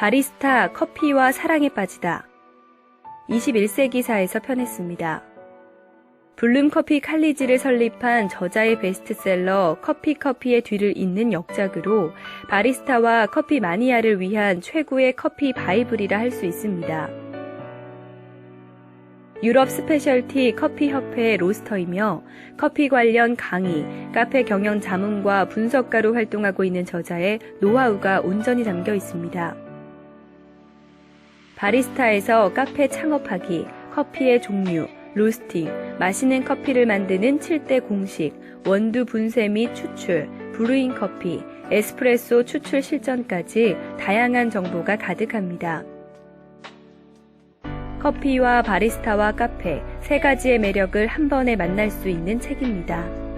바리스타 커피와 사랑에 빠지다. 21세기사에서 편했습니다. 블룸커피 칼리지를 설립한 저자의 베스트셀러 커피 커피의 뒤를 잇는 역작으로 바리스타와 커피 마니아를 위한 최고의 커피 바이블이라 할 수 있습니다. 유럽 스페셜티 커피 협회 로스터이며 커피 관련 강의, 카페 경영 자문과 분석가로 활동하고 있는 저자의 노하우가 온전히 담겨 있습니다. 바리스타에서 카페 창업하기, 커피의 종류, 로스팅, 마시는 커피를 만드는 7대 공식, 원두 분쇄 및 추출, 브루잉 커피, 에스프레소 추출 실전까지 다양한 정보가 가득합니다. 커피와 바리스타와 카페 세 가지의 매력을 한 번에 만날 수 있는 책입니다.